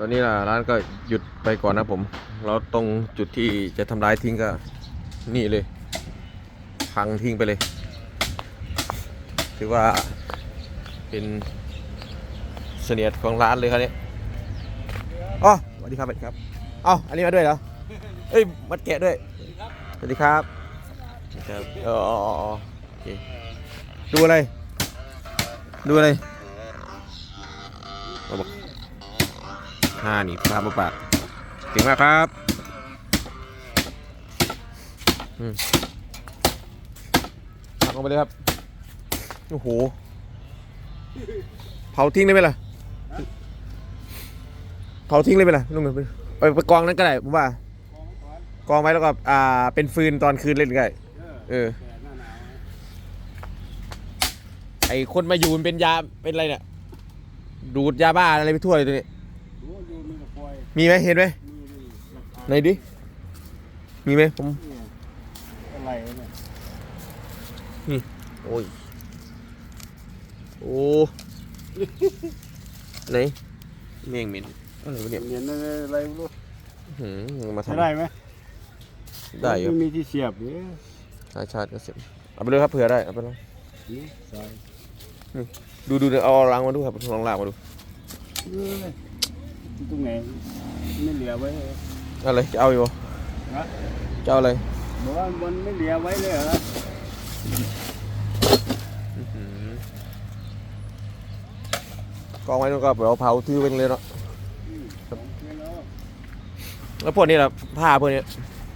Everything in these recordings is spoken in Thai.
ตอนนี้ล่ะร้านก็หยุดไปก่อนนะผมเราตรงจุดที่จะทำร้ายทิ้งก็นี่เลย พังทิ้งไปเลย ถือว่าเป็นเสนียดของร้านเลยครับเนี่ยอ๋อสวัสดีครับสวัสดีครับ เอ้าอันนี้มาด้วยเหรอ เอ้ย มัดแกะด้วย สวัสดีครับครับเอออ๋ออ๋ออ๋อโอเคดูอะไร ดูอะไรเอาบอก ห้านี่ภาพมาปากเก่งมากครับอืมตักลงไปเลยครับ โอ้โห เผาทิ้งได้ไหมล่ะ เผาทิ้งเลยไหมล่ะลุงไปไปไปกองนั้นก็ได้ผมว่า กองไว้แล้วก็อ่า เป็นฟืนตอนคืนเล่นก็ได้เออ ไอคนมาอยู่มันเป็นยา เป็นอะไรเนี่ย ดูดยาบ้าอะไรไปทั่วเลยตัวนี้ มีไหมเห็นไหมไหนดิ มีไหมผม อะไรเนี่ยโอ้ย โอ้ ไหนเมี่ยงเหมินอะไรวะเนี่ยเหรียญอะไรไม่รู้หืมมาใช้ทำได้ไหมได้อยู่ไม่มีที่เสียบเนี่ยชาติชาติก็เสร็จเอาไปเลยครับเผื่อได้เอาไปลองนี่ใส่ดูดูเอาล้างมาดูครับลองล้างมาดูเออตรงไหน ไม่เหลือไว้เลยอะไรจะเอาอยู่ฮะจะเอาอะไรบอกว่ามันไม่เหลือไว้เลยเหรอหืมกองไว้นู่นก็เดี๋ยวเผาทิ้งไปเลยเนาะอืมไม่รู้แล้วพวกนี้ล่ะผ้าพวกนี้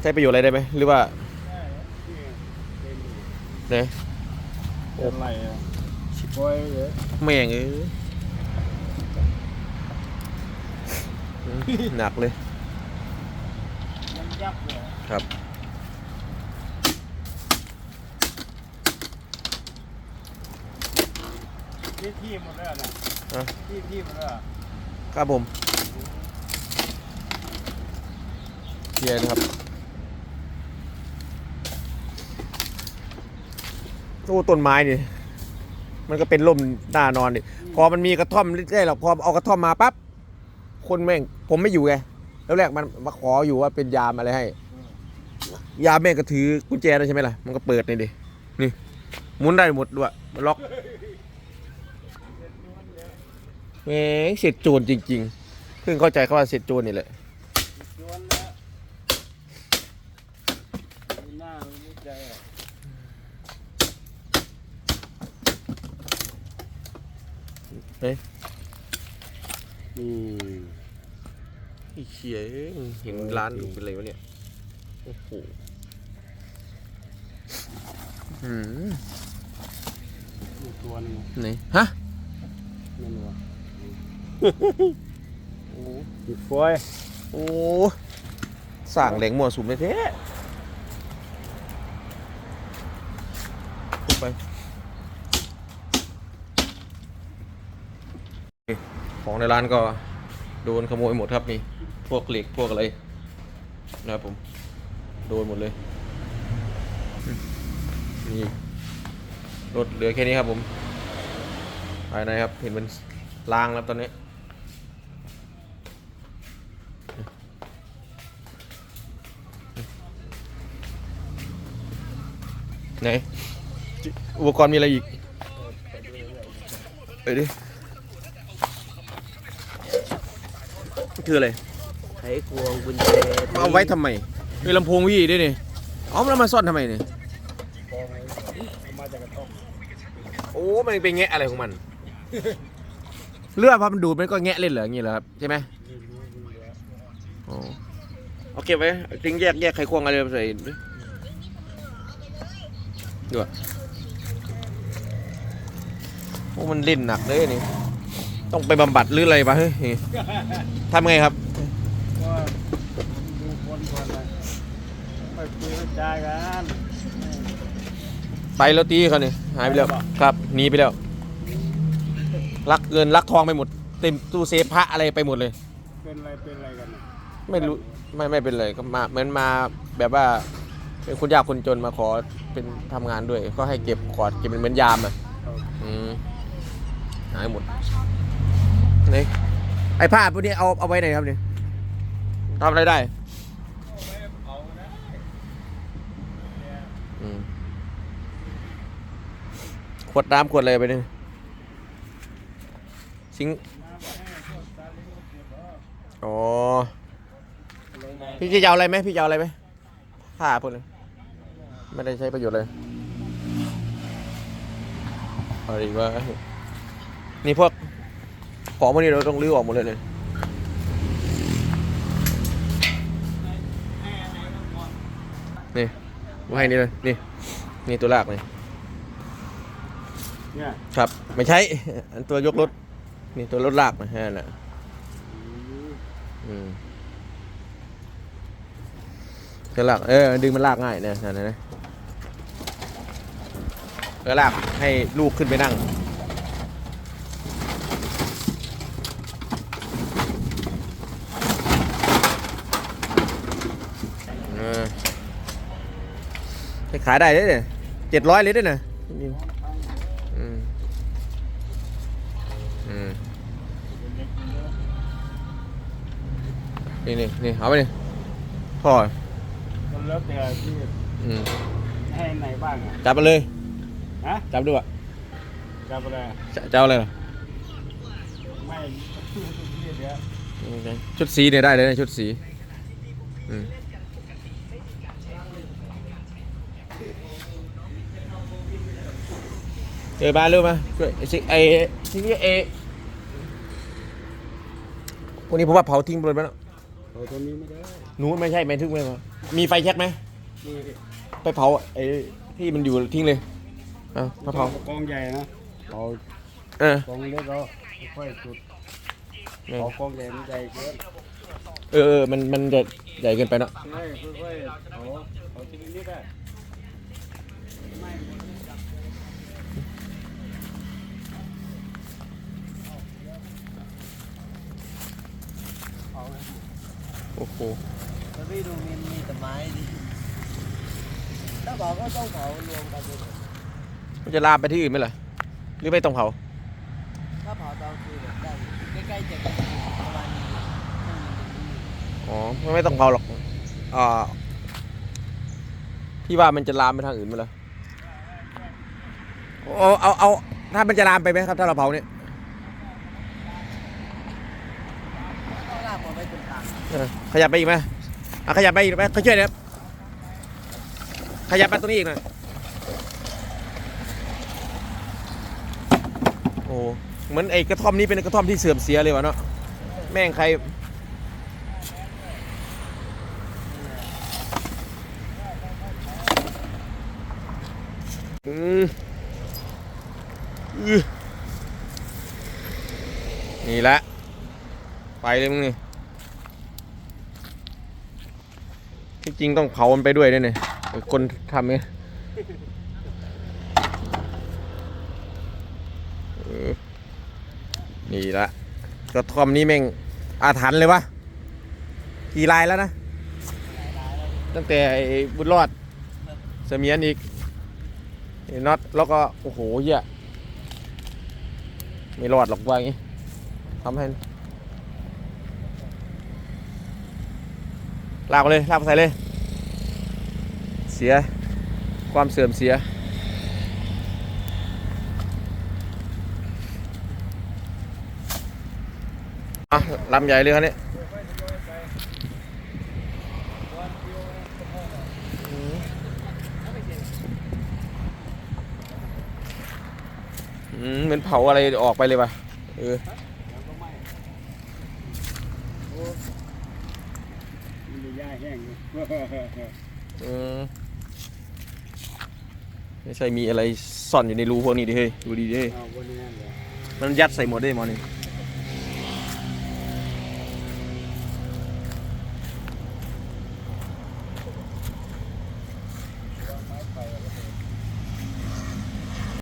ใช้ประโยชน์อะไรได้ไหมหรือว่าได้เหรอนี่เป็นไหนเป็นอะไรอะปล่อยเหรอแม่งเอ้ยอืม หนักเลยมันยับเลยครับ ที่ที่หมดเลยนะฮะที่ที่หมดเลยครับผมเคลียร์นะครับโอ้ต้นไม้นี่ มันก็เป็นร่มหน้านอนดิพอมันมีกระท่อมได้หรอกพอเอากระท่อมมาปั๊บ คนแม่ง ผมไม่อยู่ไงแล้วแรกมันมาขออยู่ว่าเป็นยามอะไรให้ ยามแม่งก็ถือกุญแจด้วยใช่ไหมล่ะ มันก็เปิดนี่ดิ นี่หมุนได้หมดด้วยมันล็อกแหมเสร็จโจรจริงๆเพิ่งเข้าใจเขาว่าเสร็จโจรนี่แหละชวนแล้วหน้าไม่ใจอะอืมไอ้เชี่ยเห็นร้านอยู่เป็นไรวะเนี่ย โอ้โหอืมอีกตัวหนึงไหนฮะ ไม่รู้อะโอ้ติดฟอยล์โอ้สั่งแหลงมั่วสุมเลยแท้ไปของในร้านก็โดนขโมยหมดครับนี่พ วกเหล็กพวกอะไรนะครับผม โดนหมดเลยมนี่รถเหลือแค่นี้ครับผม ภายในครับ เห็นมันลางแล้วตอนนี้ ไหน อุปกรณ์มีอะไรอีกไปดิ คืออะไร ไขควงกุญแจเอาไว้ทำไมมีลำโพงวี่ด้วยนี่เอาแล้วมาซ่อนทำไมเนี่ยมาจากกระท่อมโอ้มันเป็นแงะอะไรของมัน เลือดพอมันดูดมันก็แงะเล่นเหรออย่างงี้เหรอครับใช่ไหมอ๋อเอาเก็บไว้ทิ้งแยกแยกไขควงอะไรไปใส่ด้วยดูอะโอ้มันเล่นหนักเลยนี่ต้องไปบำบัดหรืออะไรปะเฮ้ยทำไงครับ ก็ดูคนก่อนนะไปคุยกระ จายกันไปแล้วตีเขาเนี่ยหายไปแล้วไปแล้วเหรอครับหนีไปแล้วลักเงินลักทองไปหมด เต็มตู้เซฟพระอะไรไปหมดเลย เป็นอะไรเป็นอะไรกันน่ะไม่รู้ไม่ไม่เป็นไรก็มาเหมือนมาแบบว่า เป็นคนยากคนจนมาขอเป็นทำงานด้วย ก็ให้เก็บขอเก็บเป็นเหมือนยามอะเอาอืมหายหมดนี่ไอ้ผ้าพวกนี้เอาเอาไว้ไหนครับเนี่ยทำอะไรได้อืม ขวดน้ำขวดอะไรไปเนี่ยซิงค์อ๋อพี่จะเอาอะไรไหมพี่จะเอาอะไรไหมผ้าพวกนี้ไม่ได้ใช้ประโยชน์เลยเอาดีว่านี่พวกของพวกนี้เราต้องรื้อออกหมดเลยเนี่ย กูให้นี่เลยนี่ นี่ตัวลากเลยเนี่ยครับ ไม่ใช่ อันตัวยกรถ นี่ตัวรถลากนะฮะน่ะอืมตัวลาก เออ ดึงมันลากง่ายเนี่ยนั่นนะเออลากให้ลูกขึ้นไปนั่ง เออไป ขายได้เลยเนี่ยเจ็ดร้อยเลยด้วยนะอืมอืมนี่นี่นี่เอาไปนี่พ่อก็แล้วแต่ที่อืมให้ไหนบ้างอะจับไปเลยฮะจับด้วยจะไปเลยจะจะเอาอะไรเหรอไม่เดี๋ยวอืมชุดสีเนี่ยได้เลยนะชุดสีอืม เจอบ้านเร็วมาช่วยไอ้สิไอ้ที่นี่เอพวกนี้ผมว่าเผาทิ้งไปเลยไหมเนาะเอาตัวนี้ไม่ได้นู้นไม่ใช่ไม่ทึกไม่มามีไฟแช็กไหมนี่ไปเผาไอ้ที่มันอยู่ทิ้งเลยเอามาเผากองใหญ่นะเอาเออกองเล็กเราค่อยจุดเออเอากองใหญ่มันใหญ่เกินเออเออมันมันจะใหญ่เกินไปเนาะใช่ค่อยๆเอาเอาทีนี้ได้ อ้โหแล้วพี่ดูมีมีแต่ไม้ดิถ้าเผาก็ต้องเผารวมกันเลยมันจะลามไปที่อื่นไหมล่ะหรือไม่ต้องเผาถ้าเผาตอนคืนแบบได้ใกล้ๆจะกันประมาณนี้อ๋อไม่ต้องเผาหรอกอ่าพี่ว่ามันจะลามไปทางอื่นไหมล่ะเอาเอาเอาถ้ามันจะลามไปไหมครับ ถ้าเราเผาเนี่ยต้องลากมาไว้ตรงกลางเออ ขยับไปอีกไหมอะขยับไปอีกไหมเขาช่วยเดี๋ยวขยับไปตรงนี้อีกหน่อยโอ้เหมือนไอ้กระท่อมนี้เป็นกระท่อมที่เสื่อมเสียเลยวะเนาะแม่งใครอืมอื้อนี่แหละไปเลยมึงนี่ ที่จริงต้องเผามันไปด้วยด้วยเนี่ยไอ้คนทำเนี่ยนี่ละกระท่อมนี้แม่งอาถรรพ์เลยวะกี่ลายแล้วนะ ตั้งแต่บุญรอดเสมียนอีกน็อตแล้วก็ โอ้โหเหี้ยไม่รอดหรอกว่างี้ทำให้ ลากมาเลยลากมาใส่เลย เสียความเสื่อมเสีย อะลำใหญ่เลยครับนี่อืมเหมือนเผาอะไรออกไปเลยว่ะ เออ แห้งอยู่อืมไม่ใช่มีอะไรซ่อนอยู่ในรูพวกนี้ดิเฮ้ยดูดีดิเฮ้ยเอาบนนี้นั่นเลยมันยัดใส่หมดได้หมอนี่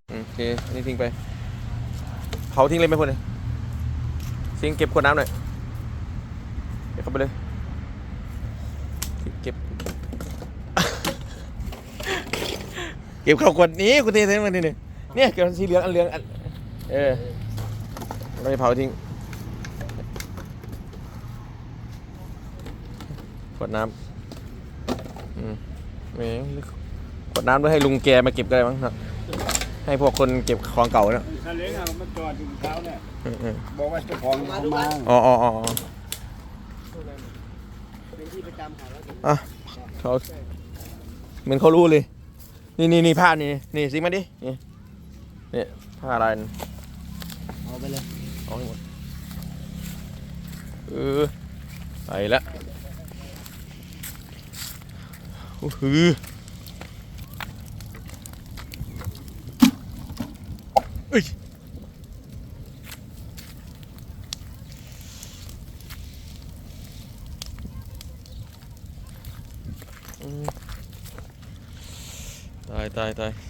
โอเคอันนี้ทิ้งไปเผาทิ้งเลยไหมพวกนี้ทิ้งเก็บขวดน้ำหน่อยเก็บเข้าไปเลย เก็บเข้าขวดนี้คุณเทเทมันนี่เนี่ยเก็บสีเหลืองอันเหลืองอันเออไม่เผาทิ้งขวดน้ำอืมแหมขวดน้ำด้วยให้ลุงแกมาเก็บก็ได้มั้งครับให้พวกคนเก็บของเก่าเนาะทะเลเอามาจอดถึงเท้าเนี่ยอืมอืบอกว่าเจ้าของเขามาอ๋ออ๋ออ๋อเป็นที่ประจำหาแล้ว อะเขาเหมือนเขารู้เลย นี่นี่นี่ผ้านี่นี่ซิมาดิ นี่นี่ผ้าอะไรนี่เอาไปเลยเอาให้หมดเออไปละโอ้โหเอ้ย อืม